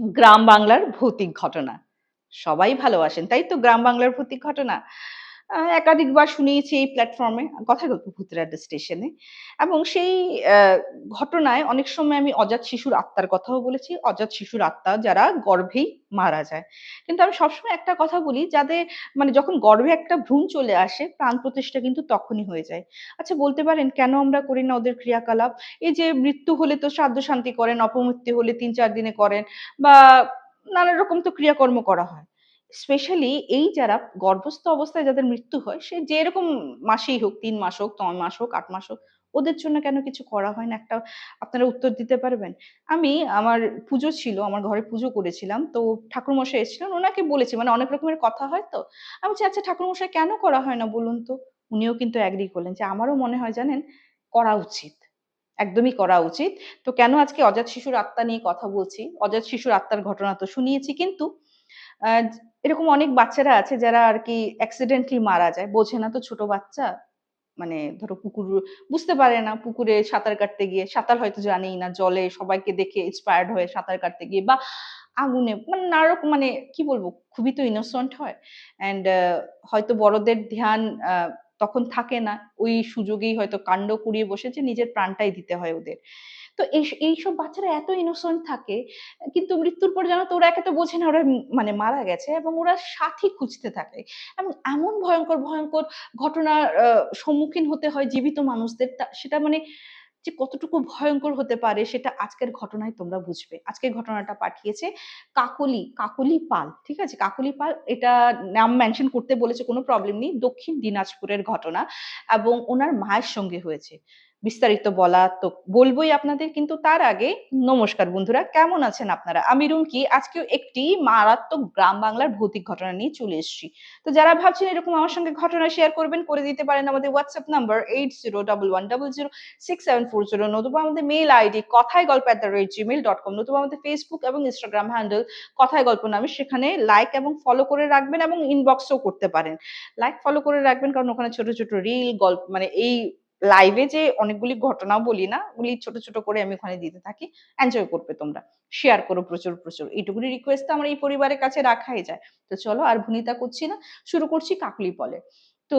গ্রাম বাংলার ভৌতিক ঘটনা। সবাই ভালোবাসেন, তাই তো? গ্রাম বাংলার ভৌতিক ঘটনা। একাধিকবার শুনিয়েছি এই প্ল্যাটফর্মে, কথা গল্প ভূতের স্টেশনে। এবং সেই ঘটনায় অনেক সময় আমি অজাত শিশুর আত্মার কথাও বলেছি। অজাত শিশুর আত্মা যারা গর্ভেই মারা যায়। কিন্তু আমি সবসময় একটা কথা বলি, যাদের মানে যখন গর্ভে একটা ভ্রূণ চলে আসে, প্রাণ প্রতিষ্ঠা কিন্তু তখনই হয়ে যায়। আচ্ছা বলতে পারেন কেন আমরা করি না ওদের ক্রিয়াকলাপ? এই যে মৃত্যু হলে তো শ্রাদ্ধ শান্তি করেন, অপমৃত্যু হলে ৩-৪ দিনে করেন বা নানা রকম তো ক্রিয়াকর্ম করা হয়। স্পেশালি এই যারা গর্ভস্থ অবস্থায় যাদের মৃত্যু হয়, সে যেরকম মাসেই হোক, তিন মাস হোক, ৯ মাস হোক, আট মাস হোক, ওদের জন্য কেন কিছু করা হয় না? একটা আপনারা উত্তর দিতে পারবেন? আমি আমার পুজো ছিল, আমার ঘরে পুজো করেছিলাম। তো ঠাকুরমশাই এসেছিলেন, ওনাকে বলেছি মানে অনেক রকমের কথা হয় তো। আমি বলছি, "আচ্ছা ঠাকুরমশাই কেন করা হয় না বলুন তো?" উনিও কিন্তু অ্যাগ্রি করলেন যে, "আমারও মনে হয় জানেন করা উচিত। একদমই করা উচিত।" তো কেন আজকে অজাত শিশুর আত্মা নিয়ে কথা বলছি? অজাত শিশুর আত্মার ঘটনা তো শুনিয়েছি কিন্তু এরকম অনেক বাচ্চারা আছে যারা আর কি অ্যাক্সিডেন্টলি মারা যায়। বোঝে না তো ছোট বাচ্চা। মানে ধরো পুকুর বুঝতে পারে না পুকুরে সাঁতার কাটতে গিয়ে, সাঁতার হয়তো জানেই না। জলে সবাইকে দেখে ইন্সপায়ার্ড হয়ে সাঁতার কাটতে গিয়ে বা আগুনে মানে নানা রকম মানে কি বলব? খুবই তো ইনোসেন্ট হয়। অ্যান্ড হয়তো বড়দের ধ্যান তখন থাকে না। ওই সুযোগেই হয়তো কাণ্ড কুড়িয়ে বসেছে, নিজের প্রাণটাই দিতে হয় ওদের। তো এইস এইসব বাচ্চারা এত ইনোসেন্ট থাকে, কিন্তু মৃত্যুর পর জানো তো ওরা একে তো বোঝে না ওরা মানে মারা গেছে এবং ওরা সাথী খুঁজতে থাকে। এবং এমন ভয়ঙ্কর ভয়ঙ্কর ঘটনার সম্মুখীন হতে হয় জীবিত মানুষদের সেটা মানে যে কতটুকু ভয়ঙ্কর হতে পারে সেটা আজকের ঘটনায় তোমরা বুঝবে। আজকের ঘটনাটা পাঠিয়েছে কাকলি, কাকলি পাল। ঠিক আছে? কাকলি পাল এটা নাম মেনশন করতে বলেছে কোনো প্রবলেম নেই। দক্ষিণ দিনাজপুরের ঘটনা এবং ওনার মায়ের সঙ্গে হয়েছে। বিস্তারিত বলা তো বলবোই আপনাদের কিন্তু তার আগে নমস্কার বন্ধুরা, কেমন আছেন আপনারা? আমি রুমকি আজকেও একটি মারাত্মক গ্রাম বাংলার ভৌতিক ঘটনা নিয়ে চলে এসেছি। তো যারা ভাবছেন এরকম আমার সঙ্গে ঘটনা শেয়ার করবেন, করে দিতে পারেন আমাদের WhatsApp নাম্বার 8011006740 নতুবা আমাদের মেইল আইডি কথায় গল্প @gmail.com নতুবা আমাদের ফেসবুক এবং ইনস্টাগ্রাম হ্যান্ডেল কথায় গল্প নামে সেখানে লাইক এবং ফলো করে রাখবেন এবং ইনবক্সও করতে পারেন। লাইক ফলো করে রাখবেন কারণ ওখানে ছোট, ছোট রিল গল্প মানে এই লাইভে যে অনেকগুলি ঘটনাও বলি না, ওগুলি ছোট, ছোট করে আমি ওখানে দিতে থাকি। এনজয় করবে তোমরা। শেয়ার করো প্রচুর, প্রচুর। এইটুকুনি রিকোয়েস্ট আমার এই পরিবারের কাছে রাখাই যায়। তো চলো আর ভনিতা করছি না। শুরু করছি কাকলি পলে। তো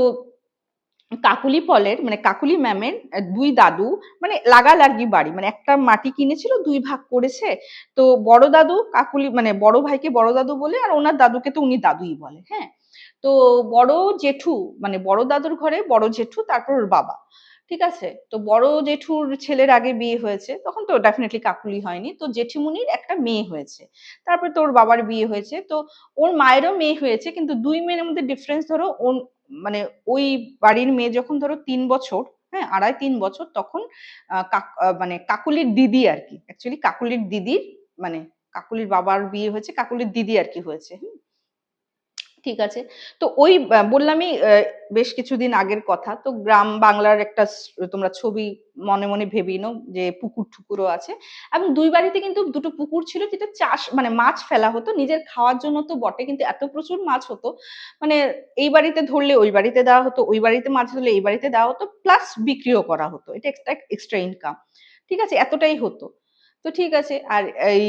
কাকুলি পলের মানে কাকুলি ম্যামের দুই দাদু মানে লাগালাগি বাড়ি। মানে একটা মাটি কিনেছিল দুই ভাগ করেছে। তো বড় দাদু কাকুলি মানে বড় ভাইকে বড় দাদু বলে আর ওনার দাদুকে তো উনি দাদুই বলে। হ্যাঁ? তো বড় জেঠু মানে বড় দাদুর ঘরে বড় জেঠু তারপর ওর বাবা। ঠিক আছে? তো বড় জেঠুর ছেলের আগে বিয়ে হয়েছে। তখন তো ডেফিনেটলি কাকুলি হয়নি। তো জেঠিমুনির একটা মেয়ে হয়েছে। তারপরে তো ওর বাবার বিয়ে হয়েছে। তো ওর মায়েরও মেয়ে হয়েছে। কিন্তু দুই মেয়ের মধ্যে ডিফারেন্স ধরো ওন মানে ওই বাড়ির মেয়ে যখন ধরো তিন বছর, হ্যাঁ? ২.৫-৩ বছর তখন মানে কাকুলির দিদি আরকি। অ্যাকচুয়ালি কাকুলির দিদির মানে কাকুলির বাবার বিয়ে হয়েছে, কাকুলির দিদি আর কি হয়েছে। ঠিক আছে। তো ওই বললামই বেশ কিছুদিন আগের কথা। তো গ্রাম বাংলার একটা তোমরা ছবি মনে, মনে ভেবেই নাও যে পুকুর-টুকুরও আছে। এবং ২ বাড়িতে কিন্তু ২ টো পুকুর ছিল যেটা চাষ মানে মাছ ফেলা হতো। নিজের খাওয়ার জন্য তো বটে কিন্তু এত প্রচুর মাছ হতো। মানে এই বাড়িতে ধরলে ওই বাড়িতে দেওয়া হতো, ওই বাড়িতে মাছ ধরলে এই বাড়িতে দেওয়া হতো। প্লাস বিক্রিও করা হতো। এটা এক্সট্রা এক্সট্রা ইনকাম। ঠিক আছে? এতটাই হতো। তো ঠিক আছে। আর এই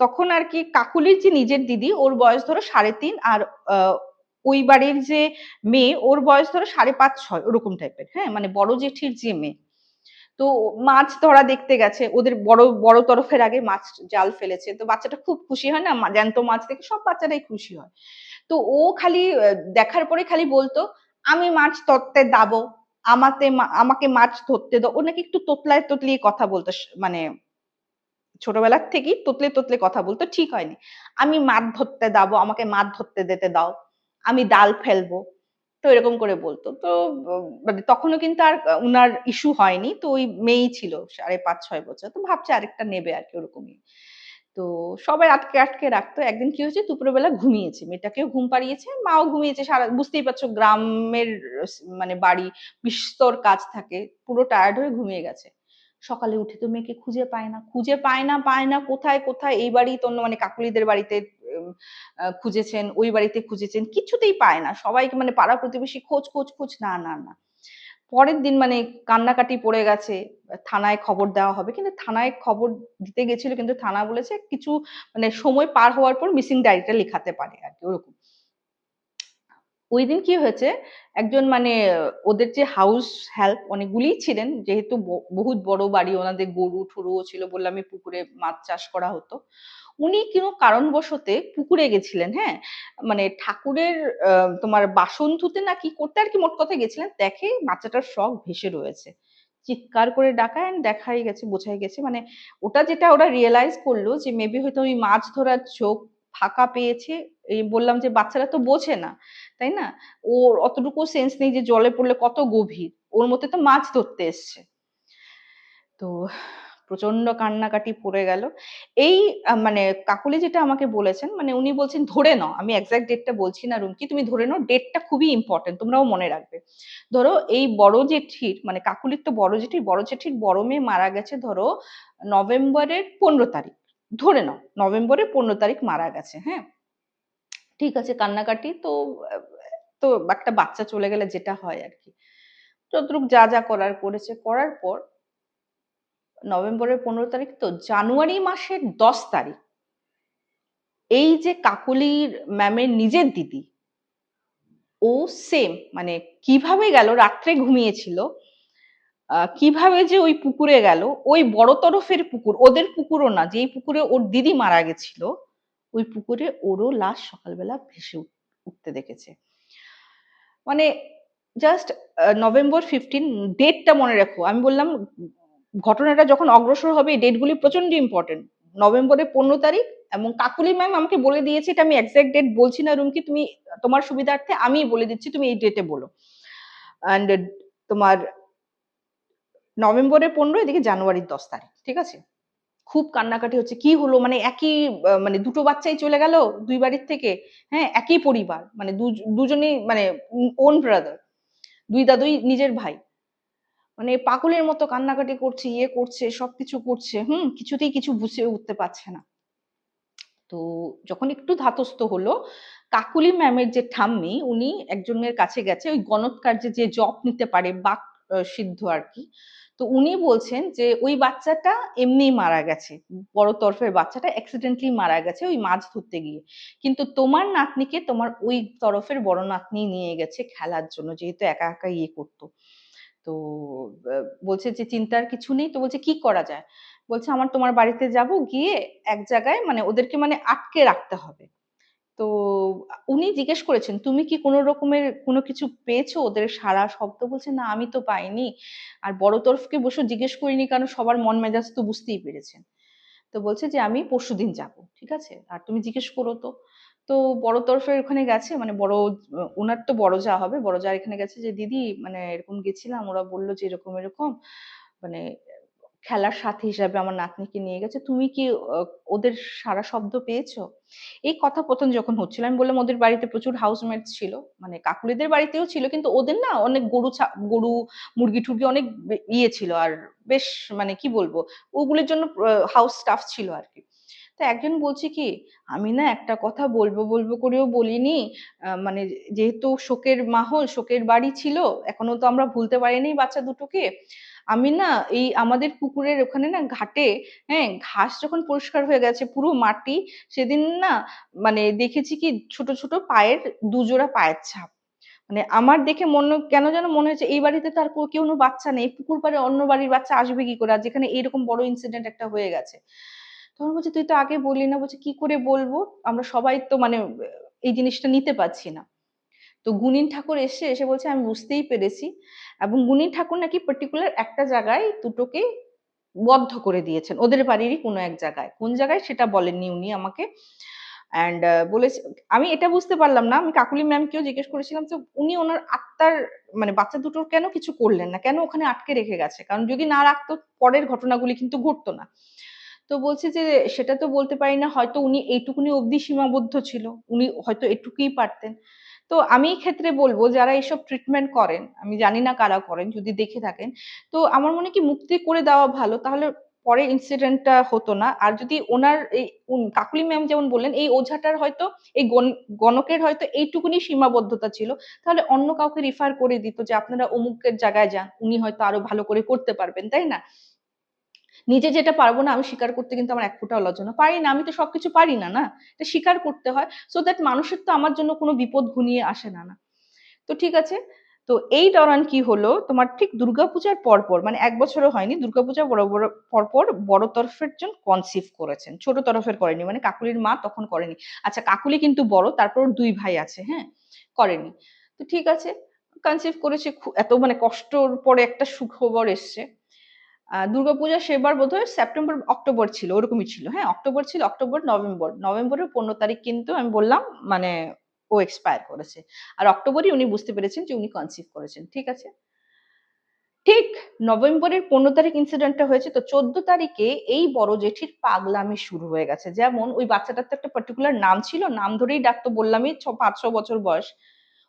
তখন আর কি কাকুলির যে নিজের দিদি ওর বয়স ধরো ৩.৫ আর আ ওই বাড়ির যে মেয়ে ওর বয়স ধরো ৫.৫-৬ ওরকম টাইপের। হ্যাঁ? মানে বড় জেঠির যে মেয়ে। তো মাছ ধরা দেখতে গেছে। ওদের বড়, বড় তরফের আগে মাছ জাল ফেলেছে। তো বাচ্চাটা খুব খুশি হয় না? জ্যান্ত মাছ দেখে সব বাচ্চারাই খুশি হয়। তো ও খালি দেখার পরে খালি বলতো, "আমি মাছ ধরতে দাবো আমাতে আমাকে মাছ ধরতে দাও।" ও নাকি একটু তোতলায়, তোতলিয়ে কথা বলতো মানে ছোটবেলার থেকেই তোতলে, তোতলে কথা বলতো। ঠিক হয়নি। "আমি মাছ ধরতে যাব, আমাকে মাছ ধরতে যেতে দাও। আমি ডাল ফেলব।" তো এরকম করে বলতো। তো মানে তখনও কিন্তু আর উনার ইস্যু হয়নি। তো ওই মেয়েই ছিল ৫.৫-৬ বছর। তো ভাবছে আরেকটা নেবে আর কি ওরকমই। তো সবাই আটকে, আটকে রাখতো। একদিন কি হয়েছে দুপুরবেলা ঘুমিয়েছে। মেয়েটাকেও ঘুম পাড়িয়েছে, মাও ঘুমিয়েছে। সারা বুঝতেই পারছ গ্রামের মানে বাড়ি, বিস্তর কাজ থাকে। পুরো টায়ার্ড হয়ে ঘুমিয়ে গেছে। সকালে উঠে তো মেয়েকে খুঁজে পায় না। খুঁজে পায় না, পায় না কোথায়, কোথায় এই বাড়ি তো মানে কাকুলিদের বাড়িতে খুঁজেছেন, ওই বাড়িতে খুঁজেছেন। কিছুতেই পায় না। সবাইকে মানে পাড়া প্রতিবেশী খোঁজ, খোঁজ, খোঁজ না, না, না। পরের দিন মানে কান্নাকাটি পড়ে গেছে থানায় খবর দেওয়া হবে কিন্তু থানায় খবর দিতে গেছিল কিন্তু থানা বলেছে কিছু মানে সময় পার হওয়ার পর মিসিং ডায়েরিটা লেখাতে পারে আর কি ওরকম ওই দিন কি হয়েছে? একজন মানে ওদের যে হাউস হেল্প অনেকগুলিই ছিলেন। যেহেতু বহুত বড় বাড়ি, ওনাদের গরু ঠুরুও ছিল বললাম আমি পুকুরে মাছ চাষ করা হতো। উনি কোনো কারণবশতে পুকুরে গেছিলেন হ্যাঁ? মানে ঠাকুরের তোমার বাসন ধুতে না কি করতে আর কি মোট কথা গেছিলেন। দেখে বাচ্চাটার শখ ভেসে রয়েছে। চিৎকার করে ডাকায় দেখাই গেছে, বোঝাই গেছে। মানে ওটা যেটা ওরা রিয়েলাইজ করল যে মেবি হয়তো ওই মাছ ধরার চোখ ফাঁকা পেয়েছে এই বললাম যে বাচ্চারা তো বোঝে না, তাই না? ওর অতটুকু সেন্স নেই যে জলে পড়লে কত গভীর, ওর মধ্যে তো মাছ ধরতে এসছে। তো প্রচণ্ড কান্নাকাটি পড়ে গেল। এই মানে কাকুলি যেটা আমাকে বলেছেন মানে উনি বলছেন ধরে নাও, আমি এক্সাক্ট ডেটটা বলছি না, রুমকি, তুমি ধরে নাও ডেটটা খুবই ইম্পর্টেন্ট তোমরাও মনে রাখবে। ধরো এই বড় জেঠির মানে কাকুলির তো বড় জেঠির বড় জেঠির বড় মেয়ে মারা গেছে ধরো নভেম্বরের পনেরো তারিখ। ধরে নাও, নভেম্বরের পনেরো তারিখ মারা গেছে হ্যাঁ? ঠিক আছে, কান্নাকাটি তো তো একটা বাচ্চা চলে গেলে যেটা হয় আর কি। যতটুক যা যা করার করেছে, করার পর নভেম্বরের পনেরো তারিখ তো জানুয়ারি মাসের দশ তারিখ। এই যে কাকলির ম্যামের নিজের দিদি, ও সেম মানে কীভাবে গেল, রাত্রে ঘুমিয়েছিল কীভাবে যে ওই পুকুরে গেল, ওই বড় তরফের পুকুর, ওদের পুকুরও না, যেই পুকুরে ওর দিদি মারা গেছিল ওই পুকুরে ওরও লাশ সকালবেলা ভেসে উঠতে দেখেছে। মানে জাস্ট নভেম্বর ফিফটিন ডেটটা মনে রাখো। আমি বললাম, ঘটনাটা যখন অগ্রসর হবে, এই ডেটগুলি প্রচণ্ড ইম্পর্টেন্ট নভেম্বরের পনেরো তারিখ এবং কাকুলি ম্যাম আমাকে বলে দিয়েছে, এটা আমি এক্সাক্ট ডেট বলছি না, রুমকি, তুমি তোমার সুবিধার্থে আমি বলে দিচ্ছি, তুমি এই ডেটে বলো। অ্যান্ড তোমার নভেম্বরের পনেরো, এদিকে জানুয়ারির দশ তারিখ, ঠিক আছে? খুব কান্নাকাটি হচ্ছে। কি হলো? মানে একই মানে দুটো বাচ্চাই চলে গেল দুই বাড়ির থেকে হ্যাঁ একই পরিবার মানে দুজনেই মানে ওন ব্রাদার দুই দাদুই নিজের ভাই। মানে পাগলের মতো কান্নাকাটি করছে ইয়ে করছে, সবকিছু করছে, হুম, কিছুতেই কিছু বুঝে উঠতে পারছে না। তো যখন একটু ধাতস্থ হলো, কাকুলি ম্যামের যে ঠাম্মি, উনি একজনের কাছে গেছে, ওই গণৎকার্যে যে জব নিতে পারে, বাক সিদ্ধ আর কি তো উনি বলছেন যে, ওই বাচ্চাটা এমনিই মারা গেছে। বড় তরফের বাচ্চাটা অ্যাক্সিডেন্টলি মারা গেছে ওই মাছ ধরতে গিয়ে। কিন্তু তোমার নাতনিকে তোমার ওই তরফের বড় নাতনি নিয়ে গেছে খেলার জন্য, যেহেতু একা একা ইয়ে করতো। তো বলছে যে, চিন্তার কিছু নেই। তো বলছে, কি করা যায়? বলছে, আমার তোমার বাড়িতে যাব গিয়ে এক জায়গায় মানে ওদেরকে মানে আটকে রাখতে হবে। তো উনি জিজ্ঞেস করেছেন, তুমি কি কোনো রকমের কোনো কিছু পেয়েছ? ওদের সারা শব্দ বলছে, না, আমি তো পাইনি। আর বড় তরফকে বসে জিজ্ঞেস করিনি, কারণ সবার মন মেজাজ তো বুঝতেই পেরেছেন। তো বলছে যে, আমি পরশু দিন যাব, ঠিক আছে? আর তুমি জিজ্ঞেস করো তো। তো বড় তরফের ওখানে গেছে মানে বড় ওনার তো বড় যা হবে, বড় যা এখানে গেছে যে, দিদি মানে এরকম গেছিলাম, ওরা বলল যে, এরকম এরকম। মানে খেলার সাথী হিসাবে আমার নাতনিকে নিয়ে গেছে। তুমি কি ওদের সারা শব্দ পেয়েছ? এই কথা প্রথম যখন হচ্ছিল, আমি বললাম ওদের বাড়িতে প্রচুর হাউসমেটস ছিল মানে কাকুলিদের বাড়িতেও ছিল, কিন্তু ওদের না অনেক গরু গরু, মুরগি টুরগি অনেক ইয়ে ছিল আর বেশ মানে কি বলব, ওগুলোর জন্য হাউস স্টাফ ছিল আর কি। তো একজন বলছে কি, আমি না একটা কথা বলব বলব করেও বলিনি মানে যেহেতু শোকের মাহল, শোকের বাড়ি ছিল, এখনও তো আমরা ভুলতে পারিনি বাচ্চা দুটোকে আমি না এই আমাদের পুকুরের ওখানে না ঘাটে হ্যাঁ ঘাস যখন পরিষ্কার হয়ে গেছে পুরো মাটি, সেদিন না মানে দেখেছি কি ছোট ছোট পায়ের দুজোড়া পায়ের ছাপ। মানে আমার দেখে মনে, কেন যেন মনে হয়েছে এই বাড়িতে তার কেউ বাচ্চা নেই, পুকুর পাড়ে অন্য বাড়ির বাচ্চা আসবে কি করে? আর যেখানে এইরকম বড় ইনসিডেন্ট একটা হয়ে গেছে। তখন বলছে, তুই তো আগে বললি না। বলছে, কি করে বলব? আমরা সবাই তো মানে এই জিনিসটা নিতে পারছি না। তো গুণিন ঠাকুর এসে এসে বলছে, আমি বুঝতেই পেরেছি। এবং গুণিন ঠাকুর নাকি পার্টিকুলার একটা জায়গায় দুটোকে বদ্ধ করে দিয়েছেন। ওদের বাড়িরই কোনো এক জায়গায়। কোন জায়গায় সেটা বলেননি উনি আমাকে। অ্যান্ড বলেছে, আমি এটা বুঝতে পারলাম না। আমি কাকুলি ম্যামকেও জিজ্ঞেস করেছিলাম যে, উনি ওনার আত্মার মানে বাচ্চা দুটোর কেন কিছু করলেন না? কেন ওখানে আটকে রেখে গেছে? কারণ যদি না রাখতো, পরের ঘটনাগুলি কিন্তু ঘটতো না। তো বলছে যে, সেটা তো বলতে পারি না। হয়তো উনি এইটুকুনি অবধি সীমাবদ্ধ ছিল। উনি হয়তো এটুকুই পারতেন। তো আমি এই ক্ষেত্রে বলব, যারা এইসব ট্রিটমেন্ট করেন, আমি জানি না কারা করেন, যদি দেখে থাকেন, তো আমার মনে কি মুক্তি করে দেওয়া ভালো, তাহলে পরে ইনসিডেন্টটা হতো না। আর যদি ওনার এই কাকুলি ম্যাম যেমন বললেন, এই ওঝাটার হয়তো, এই গণকের হয়তো এইটুকুনি সীমাবদ্ধতা ছিল, তাহলে অন্য কাউকে রিফার করে দিত যে আপনারা অমুকের জায়গায় যান, উনি হয়তো আরও ভালো করে করতে পারবেন, তাই না? নিজে যেটা পারব না আমি স্বীকার করতে কিন্তু আমার এক ফোঁটাও না। পারি না, আমি তো সবকিছু পারি না না? এটা স্বীকার করতে হয়। সো দ্যাট মানুষের তো আমার জন্য কোনো বিপদ ঘনিয়ে আসে না না? তো ঠিক আছে? তো এই দরান কি হলো? তোমার ঠিক দুর্গাপূজার পরপর মানে এক বছরও হয়নি, দুর্গাপূজা বড় বড়, পরপর বড় তরফের জন কনসিভ করেছেন। ছোট তরফের করেনি মানে কাকুলির মা তখন করেনি। আচ্ছা কাকুলি কিন্তু বড়, তারপর দুই ভাই আছে হ্যাঁ? করেনি। তো ঠিক আছে কনসিভ করেছে এত মানে কষ্টর পরে একটা সুখবর এসছে। দুর্গাপূজা সেবার বোধহয় সেপ্টেম্বর অক্টোবর ছিল, ওরকমই ছিল। হ্যাঁ অক্টোবর ছিল অক্টোবর নভেম্বর নভেম্বরের পনেরো তারিখ কিন্তু আমি বললাম মানে ও এক্সপায়ার করেছে। আর অক্টোবরই উনি বুঝতে পেরেছেন যে উনি কনসিভ করেছেন, ঠিক আছে? ঠিক নভেম্বরের পনেরো তারিখ ইনসিডেন্টটা হয়েছে, তো চোদ্দ তারিখে এই বড় জেঠির পাগলামি শুরু হয়ে গেছে। যেমন ওই বাচ্চাটার তো একটা পার্টিকুলার নাম ছিল, নাম ধরেই ডাকতো বললামই, ছ, পাঁচ, ছ বছর বয়স।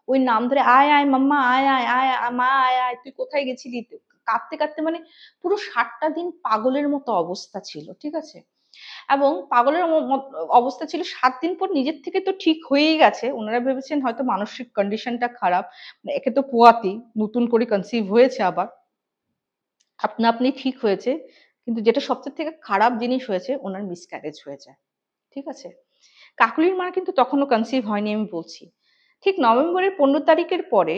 ওই নাম ধরে, আয় আয়, মাম্মা, আয় আয় আয়, মা, আয় আয়, তুই কোথায় গেছিলি? তুই?" কাঁদতে কাঁদতে মানে পুরো ষাটটা দিন পাগলের মতো অবস্থা ছিল, ঠিক আছে? এবং পাগলের অবস্থা ছিল সাত দিন পর নিজের থেকে তো ঠিক হয়েই গেছে। ওনারা ভেবেছেন হয়তো মানসিক কন্ডিশনটা খারাপ। একে তো পোয়াতি, নতুন করে কনসিভ হয়েছে আবার। আপনা আপনি ঠিক হয়েছে, কিন্তু যেটা সবচেয়ে থেকে খারাপ জিনিস হয়েছে, ওনার মিসক্যারেজ হয়ে যায় ঠিক আছে? কাকুলির মা কিন্তু তখনও কনসিভ হয়নি আমি বলছি। ঠিক নভেম্বরের পনেরো তারিখের পরে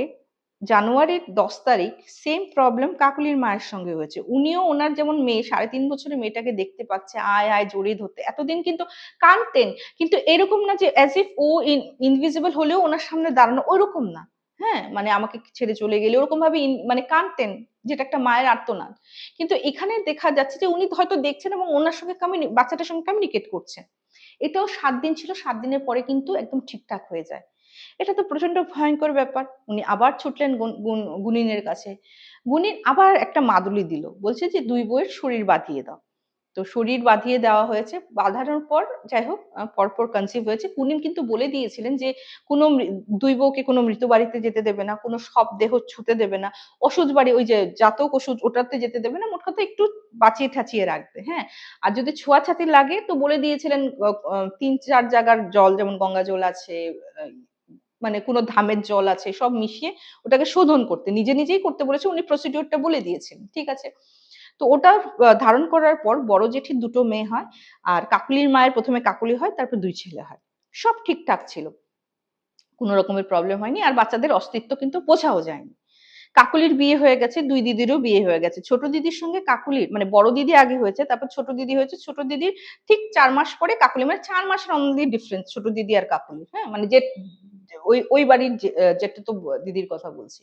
জানুয়ারির দশ তারিখ সেম প্রবলেম কাকুলির মায়ের সঙ্গে হয়েছে। উনিও ওনার যেমন মেয়ে, সাড়ে তিন বছরের মেয়েটাকে দেখতে পাচ্ছে, আয় আয়, জড়িয়ে ধরতে। এতদিন কিন্তু কানতেন কিন্তু এরকম না যে অ্যাজ ইফ ও ইনভিজিবল হলেও ওনার সামনে দাঁড়ানো ওইরকম না। হ্যাঁ মানে আমাকে ছেড়ে চলে গেলে ওরকম ভাবে মানে কানতেন যেটা একটা মায়ের আর্তনাদ। কিন্তু এখানে দেখা যাচ্ছে যে উনি হয়তো দেখছেন এবং ওনার সঙ্গে বাচ্চাটার সঙ্গে কমিউনিকেট করছেন। এটাও সাত দিন ছিল, সাত দিনের পরে কিন্তু একদম ঠিকঠাক হয়ে যায়। এটা তো প্রচণ্ড ভয়ঙ্কর ব্যাপার। উনি আবার ছুটলেন গুন- গুন- গুনিনের কাছে। গুনিন আবার একটা মাদুলি দিল। বলছে যে, দুই বইয়ের শরীর বাঁধিয়ে দাও। তো শরীর বাঁধিয়ে দেওয়া হয়েছে। বাঁধানোর পর, যাই হোক পরপর কনসিভ হয়েছে। কুনিন কিন্তু বলে দিয়েছিলেন যে, কোনো দুই বউকে কোনো মৃত বাড়িতে যেতে দেবে না, কোনো সব দেহ ছুতে দেবে না। ওষুধ বাড়ি, ওই যে জাতক ওষুধ, ওটাতে যেতে দেবে না। মোট কথা একটু বাঁচিয়ে ঠাচিয়ে রাখবে হ্যাঁ? আর যদি ছোঁয়াছাতি লাগে, তো বলে দিয়েছিলেন তিন, চার জায়গার জল, যেমন গঙ্গা জল আছে মানে কোনো ধামের জল আছে, সব মিশিয়ে ওটাকে শোধন করতে। নিজে নিজেই করতে বলেছে, উনি প্রসিডিওরটা বলে দিয়েছেন, ঠিক আছে? তো ওটা ধারণ করার পর বড় জেঠির দুটো মেয়ে হয়, আর কাকুলির মায়ের প্রথমে কাকুলি হয়, তারপর দুই ছেলে হয়। সব ঠিকঠাক ছিল। কোনো রকমের প্রবলেম হয়নি, আর বাচ্চাদের অস্তিত্ব কিন্তু বোঝাও যায়নি। কাকুলির বিয়ে হয়ে গেছে, দুই দিদিরও বিয়ে হয়ে গেছে। ছোট দিদির সঙ্গে কাকুলির মানে বড় দিদি আগে হয়েছে, তারপর ছোট দিদি হয়েছে, ছোট দিদির ঠিক চার মাস পরে কাকুলি মানে চার মাসের অনলি ডিফারেন্স ছোট দিদি আর কাকুলি হ্যাঁ? মানে যে ওই ওই বাড়ির যেটা তো দিদির কথা বলছি।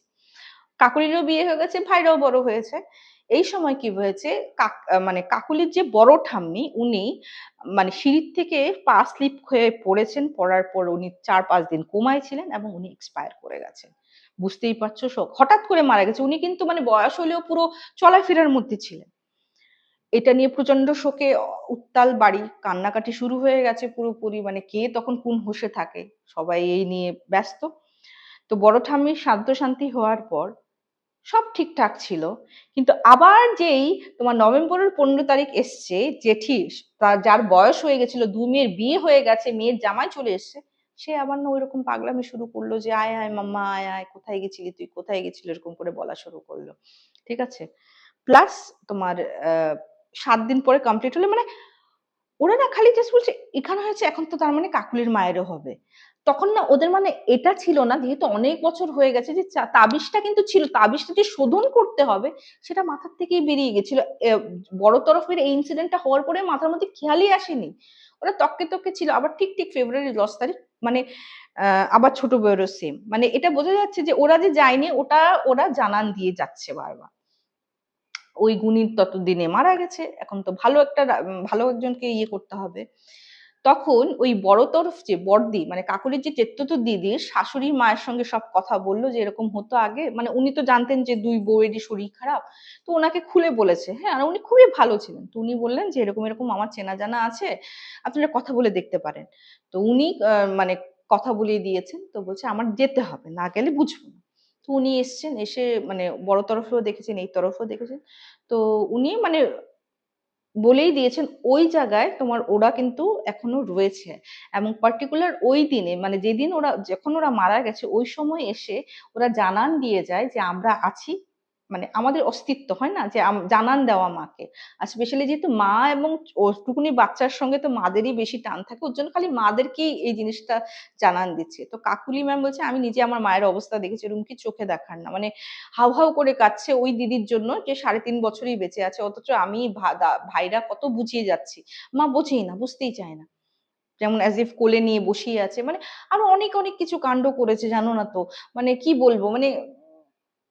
কাকুলিরও বিয়ে হয়ে গেছে, ভাইরাও বড় হয়েছে। এই সময় কি হয়েছে মানে কাকুলির যে বড় ঠাম্মি, উনি মানে সিঁড়ির থেকে পা স্লিপ হয়ে পড়েছেন, পড়ার পর উনি চার পাঁচ দিন কোমায় ছিলেন এবং উনি এক্সপায়ার করে গেছেন। বুঝতেই পারছ হঠাৎ করে মারা গেছে। উনি কিন্তু মানে বয়স হলেও পুরো চলাফেরার মধ্যে ছিলেন। এটা নিয়ে প্রচণ্ড শোকে উত্তাল বাড়ি। কান্নাকাটি শুরু হয়ে গেছে পুরোপুরি। মানে কে তখন কোন হোশে থাকে সবাই এই নিয়ে ব্যস্ত। তো বড় ঠাম্মির শান্ত শান্তি হওয়ার পর সব ঠিকঠাক ছিল। কিন্তু আবার যেই তোমার নভেম্বরের পনেরো তারিখ এসছে জেঠি তার যার বয়স হয়ে গেছিল দু মেয়ের বিয়ে হয়ে গেছে মেয়ের জামাই চলে এসছে সে আবার না ওইরকম পাগলামি শুরু করল যে আয় আয় মাম্মা আয় আয় কোথায় গেছিলি তুই? কোথায় গেছিলি? এরকম করে বলা শুরু করল। ঠিক আছে? প্লাস তোমার আহ, সাত দিন পরে কমপ্লিট হলো মানে ওরা না খালি জাস্ট বলছে, এখানে হয়েছে, এখন তো তার মানে কাকুলির মায়েরও হবে। তখন না ওদের মানে এটা ছিল না, যেহেতু অনেক বছর হয়ে গেছে যে তাবিজটা কিন্তু ছিল, তাবিজটা যে শোধন করতে হবে সেটা মাথার থেকেই বেরিয়ে গেছিল। বড় তরফের এই ইনসিডেন্টটা হওয়ার পরে মাথার মধ্যে খেয়ালই আসেনি। ওরা তককে তককে ছিল, আবার ঠিক ঠিক ফেব্রুয়ারি দশ তারিখ মানে আবার ছোট বউয়েরও সেম মানে এটা বোঝা যাচ্ছে যে ওরা যে যায়নি, ওটা ওরা জানান দিয়ে যাচ্ছে বারবার। ওই গুণীর ততদিনে মারা গেছে। এখন তো ভালো একটা ভালো একজনকে ইয়ে করতে হবে। তখন ওই বড় তরফ যে বড়দি মানে কাকুলির যে চেত্যত দিদির শাশুড়ি মায়ের সঙ্গে সব কথা বলল যে এরকম হতো আগে। মানে উনি তো জানতেন যে দুই বউয়েরই শরীর খারাপ। তো ওনাকে খুলে বলেছে হ্যাঁ? আর উনি খুবই ভালো ছিলেন। তো উনি বললেন যে এরকম এরকম আমার চেনা জানা আছে আপনারা কথা বলে দেখতে পারেন। তো উনি মানে কথা বলিয়ে দিয়েছেন। তো বলছে, আমার যেতে হবে, না গেলে বুঝব না। তো উনি এসছেন, এসে মানে বড় তরফেও দেখেছেন, এই তরফেও দেখেছেন। তো উনি মানে বলেই দিয়েছেন, ওই জায়গায় তোমার ওরা কিন্তু এখনও রয়েছে। এবং পার্টিকুলার ওই দিনে মানে যেদিন ওরা, যখন ওরা মারা গেছে, ওই সময় এসে ওরা জানান দিয়ে যায় যে, আমরা আছি মানে আমাদের অস্তিত্ব, হয় না? যে জানান দেওয়া মাকে। আর স্পেশালি যেহেতু মা এবং ওটুকুনি বাচ্চার সঙ্গে তো মাদেরই বেশি টান থাকে, ওর জন্য খালি মাদেরকেই এই জিনিসটা জানান দিচ্ছে। তো কাকুলি ম্যাম বলছে, আমি নিজে আমার মায়ের অবস্থা দেখেছি, এরকম কি চোখে দেখার না। মানে হাউ হাউ করে কাঁদছে ওই দিদির জন্য, যে সাড়ে তিন বছরই বেঁচে আছে, অথচ আমি ভাইরা কত বুঝিয়ে যাচ্ছি। মা বোঝেই না, বুঝতেই চায় না। যেমন অ্যাজ ইফ কোলে নিয়ে বসিয়ে আছে মানে আরও অনেক অনেক কিছু কাণ্ড করেছে, জানো না তো? মানে কি বলব? মানে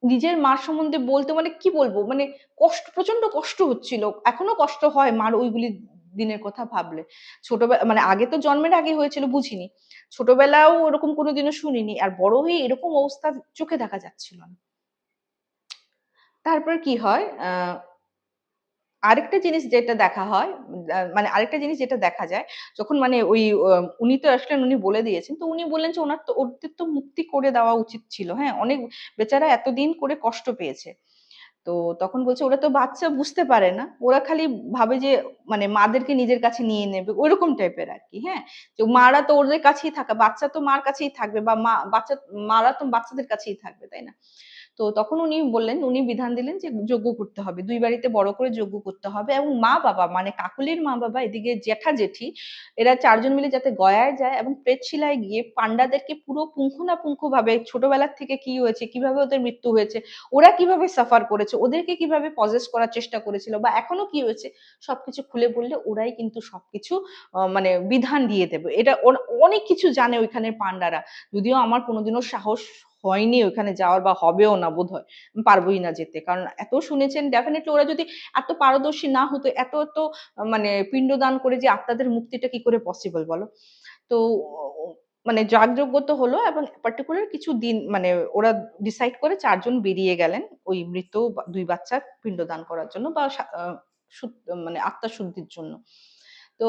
নিজের মার সম্বন্ধে বলতে মানে কি বলব? মানে কষ্ট প্রচণ্ড কষ্ট হচ্ছিল। এখনও কষ্ট হয় মার ওইগুলি দিনের কথা ভাবলে। ছোটবেলা মানে আগে তো জন্মের আগে হয়েছিল, বুঝিনি। ছোটবেলাও ওরকম কোনোদিনও শুনিনি। আর বড় হয়ে এরকম অবস্থা চোখে দেখা যাচ্ছিল না। তারপর কি হয়? আহ আরেকটা জিনিস যেটা দেখা হয় মানে আরেকটা জিনিস যেটা দেখা যায়, যখন মানে ওই উনি তো আসলেন, উনি বলে দিয়েছেন, তো উনি বললেন যে ওনার তো, ওদের তো মুক্তি করে দেওয়া উচিত ছিল হ্যাঁ অনেক বেচারা এতদিন করে কষ্ট পেয়েছে। তো তখন বলছে, ওরা তো বাচ্চা বুঝতে পারে না, ওরা খালি ভাবে যে মানে মাদেরকে নিজের কাছে নিয়ে নেবে ওইরকম টাইপের আর কি হ্যাঁ। তো মারা তো ওদের কাছেই থাকা, বাচ্চা তো মার কাছেই থাকবে, বা মা, বাচ্চা, মারা তো বাচ্চাদের কাছেই থাকবে, তাই না? তো তখন উনি বললেন, উনি বিধান দিলেন যে যজ্ঞ করতে হবে। দুই বাড়িতে বড় করে যজ্ঞ করতে হবে এবং মা বাবা মানে কাকুলির মা বাবা, এদিকে জেঠা জেঠি, এরা চারজন মিলে যাতে গয়ায় যায় এবং প্রেতশিলায় গিয়ে পান্ডাদেরকে পুরো পুঙ্খানুপুঙ্খ ভাবে ছোটবেলার থেকে কি হয়েছে, কীভাবে ওদের মৃত্যু হয়েছে, ওরা কীভাবে সাফার করেছে, ওদেরকে কীভাবে পজেস করার চেষ্টা করেছিল বা এখনও কি হয়েছে, সবকিছু খুলে বললে ওরাই কিন্তু সবকিছু মানে বিধান দিয়ে দেবে। এটা অনেক কিছু জানে ওইখানের পান্ডারা যদিও আমার কোনোদিনও সাহস হয়নি ওখানে যাওয়ার বা হবেও না বোধ হয় পারবোই না যেতে। কারণ এত শুনেছেন ডেফিনেটলি ওরা যদি এত পারদর্শী না হতো, এত এত মানে পিণ্ডদান করে যে আত্মাদের মুক্তিটা কি করে পসিবল বলো? তো মানে যাগযজ্ঞ তো হলো এবং পার্টিকুলার কিছু দিন মানে ওরা ডিসাইড করে চারজন বেরিয়ে গেলেন ওই মৃত দুই বাচ্চার পিণ্ডদান করার জন্য বা মানে আত্মা শুদ্ধির জন্য। তো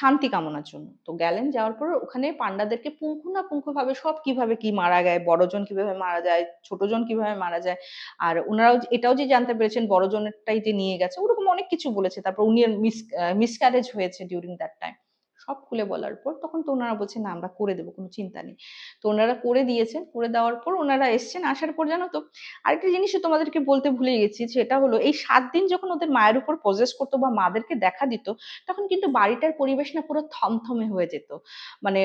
শান্তি কামনার জন্য। তো গেলেন, যাওয়ার পর ওখানে পান্ডাদেরকে পুঙ্খানুপুঙ্খ ভাবে সব কীভাবে কি মারা যায়, বড়জন কীভাবে মারা যায়, ছোটজন কীভাবে মারা যায়, আর ওনারাও এটাও যে জানতে পেরেছেন বড়জনেরটাই যে নিয়ে গেছে, ওরকম অনেক কিছু বলেছে। তারপর উনি মিস মিসক্যারেজ হয়েছে ডিউরিং দ্যাট টাইম সব খুলে বলার পর তখন তো ওনারা বলছেন না, আমরা করে দেবো, কোনো চিন্তা নেই। তো ওনারা করে দিয়েছেন, করে দেওয়ার পর ওনারা এসছেন, আসার পর জানো তো, আরেকটা জিনিসও তোমাদেরকে বলতে ভুলে গেছি, সেটা হলো এই সাত দিন যখন ওদের মায়ের উপর পজেস করতো বা মাদেরকে দেখা দিত, তখন কিন্তু বাড়িটার পরিবেশ না পুরো থমথমে হয়ে যেত। মানে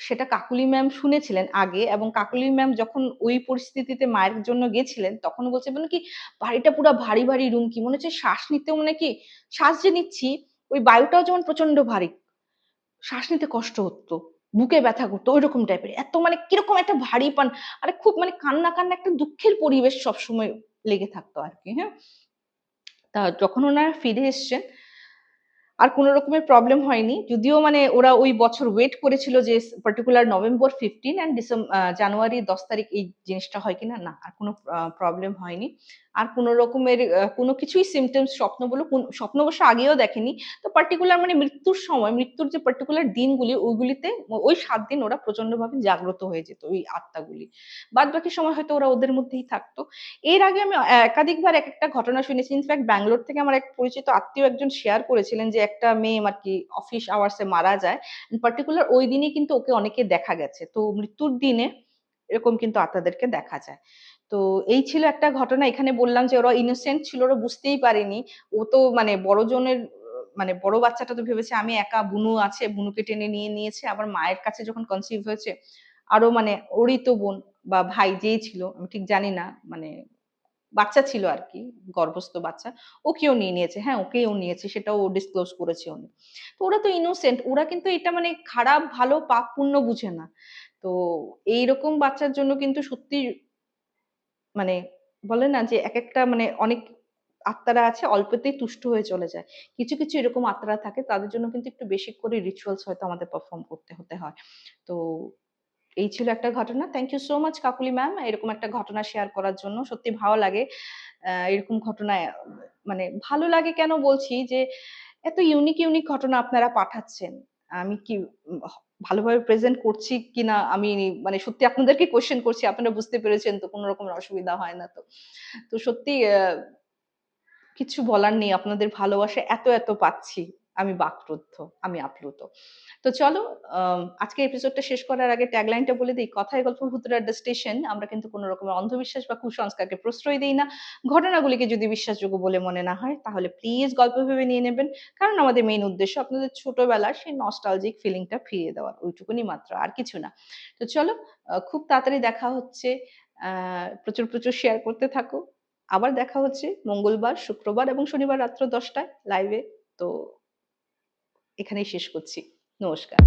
সেটা কাকুলি ম্যাম শুনেছিলেন আগে এবং কাকুলি ম্যাম যখন ওই পরিস্থিতিতে মায়ের জন্য গেছিলেন তখন বলছে মানে কি, বাড়িটা পুরো ভারী ভারী, রুম কি? মনে হচ্ছে শ্বাস নিতেও মানে কি, শ্বাস যে নিচ্ছি, ওই বায়ুটাও যেমন প্রচণ্ড ভারী শ্বাস নিতে কষ্ট হতো, বুকে ব্যথা করতো ওই রকম টাইপের এত মানে কীরকম একটা ভারী পান, আরে খুব মানে কান্না কান্না একটা দুঃখের পরিবেশ সবসময় লেগে থাকতো আর কি হ্যাঁ? তা যখন ওনারা ফিরে এসছেন, আর কোনো রকমের প্রবলেম হয়নি। যদিও মানে ওরা ওই বছর ওয়েট করেছিল যে particular November fifteen and December January দশ তারিখ এই জিনিসটা হয় কিনা, না, আর কোনো প্রবলেম হয়নি। আর কোনো রকমের কোনো কিছুই সিমটমস স্বপ্ন বলে স্বপ্ন অবশ্য আগেও দেখেনি। তো পার্টিকুলার মানে মৃত্যুর সময়, মৃত্যুর যে পার্টিকুলার দিনগুলি, ওইগুলিতে ওই সাত দিন ওরা প্রচন্ডভাবে জাগ্রত হয়ে যেত, ওই আত্মাগুলি। বাদ বাকি সময় হয়তো ওরা ওদের মধ্যেই থাকতো। এর আগে আমি একাধিকবার এক একটা ঘটনা শুনেছি। ইনফ্যাক্ট ব্যাঙ্গালোর থেকে আমার এক পরিচিত আত্মীয় একজন শেয়ার করেছিলেন যে একটা মেয়ে আর কি অফিস আওয়ার্সে মারা যায়। পার্টিকুলার ওই দিনই কিন্তু ওকে অনেকে দেখা গেছে। তো মৃত্যুর দিনে এরকম কিন্তু আত্মাদেরকে দেখা যায়। তো এই ছিল একটা ঘটনা। এখানে বললাম যে ওরা ইনোসেন্ট ছিল, ওরা বুঝতেই পারেনি। ও তো মানে বড়জনের মানে বড় বাচ্চাটা তো ভেবেছে আমি একা, বুনু আছে, বুনুকে টেনে নিয়ে নিয়েছে। আবার মায়ের কাছে যখন কনসিভ হয়েছে, আরও মানে ওরই তো বোন বা ভাই যেই ছিল, আমি ঠিক জানি না মানে বাচ্চা ছিল আর কি, গর্ভস্থ বাচ্চা, ওকেও নিয়ে নিয়েছে। হ্যাঁ ওকেও নিয়েছে, সেটাও ও ডিসক্লোজ করেছে উনি। তো ওরা তো ইনোসেন্ট ওরা কিন্তু এটা মানে খারাপ, ভালো পাপ পুণ্য বুঝে না। তো এইরকম বাচ্চার জন্য কিন্তু সত্যি মানে বলে না যে এক একটা মানে অনেক আত্মারা আছে অল্পতেই তুষ্ট হয়ে চলে যায়। কিছু কিছু এরকম আত্মারা থাকে, তাদের জন্য কিন্তু একটু বেশি করে রিচুয়ালস হয়তো আমাদের পারফর্ম করতে হতে হয়। তো এই ছিল একটা ঘটনা। Thank you so much Kakuli ma'am এরকম একটা ঘটনা শেয়ার করার জন্য। সত্যি ভালো লাগে এরকম ঘটনা মানে ভালো লাগে কেন বলছি যে, এত ইউনিক ইউনিক ঘটনা আপনারা পাঠাচ্ছেন। আমি কি ভালোভাবে প্রেজেন্ট করছি কিনা আমি মানে সত্যি আপনাদেরকে কোয়েশ্চেন করছি, আপনারা বুঝতে পেরেছেন তো, কোনো রকমের অসুবিধা হয় না তো। তো সত্যি কিছু বলার নেই, আপনাদের ভালোবাসা এত এত পাচ্ছি। আমি বাকরুদ্ধ আমি আপ্লুত। তো চলো আম, আজকের এপিসোডটা শেষ করার আগে ট্যাগলাইনটা বলে দিই। কথায় গল্প ভূতুর দ্য স্টেশন আমরা কিন্তু কোনো রকমের অন্ধবিশ্বাস বা কুসংস্কারকে প্রশ্রয় দিই না। ঘটনাগুলিকে যদি বিশ্বাসযোগ্য বলে মনে না হয় তাহলে প্লিজ গল্প ভেবে নিয়ে নেবেন। কারণ আমাদের মেইন উদ্দেশ্য আপনাদের ছোটবেলার সেই নস্টালজিক ফিলিংটা ফিরিয়ে দেওয়ার ওইটুকুনি মাত্র আর কিছু না। তো চলো খুব তাড়াতাড়ি দেখা হচ্ছে প্রচুর প্রচুর শেয়ার করতে থাকো। আবার দেখা হচ্ছে মঙ্গলবার শুক্রবার এবং শনিবার রাত্র দশটায় লাইভে তো এখানেই শেষ করছি। নমস্কার।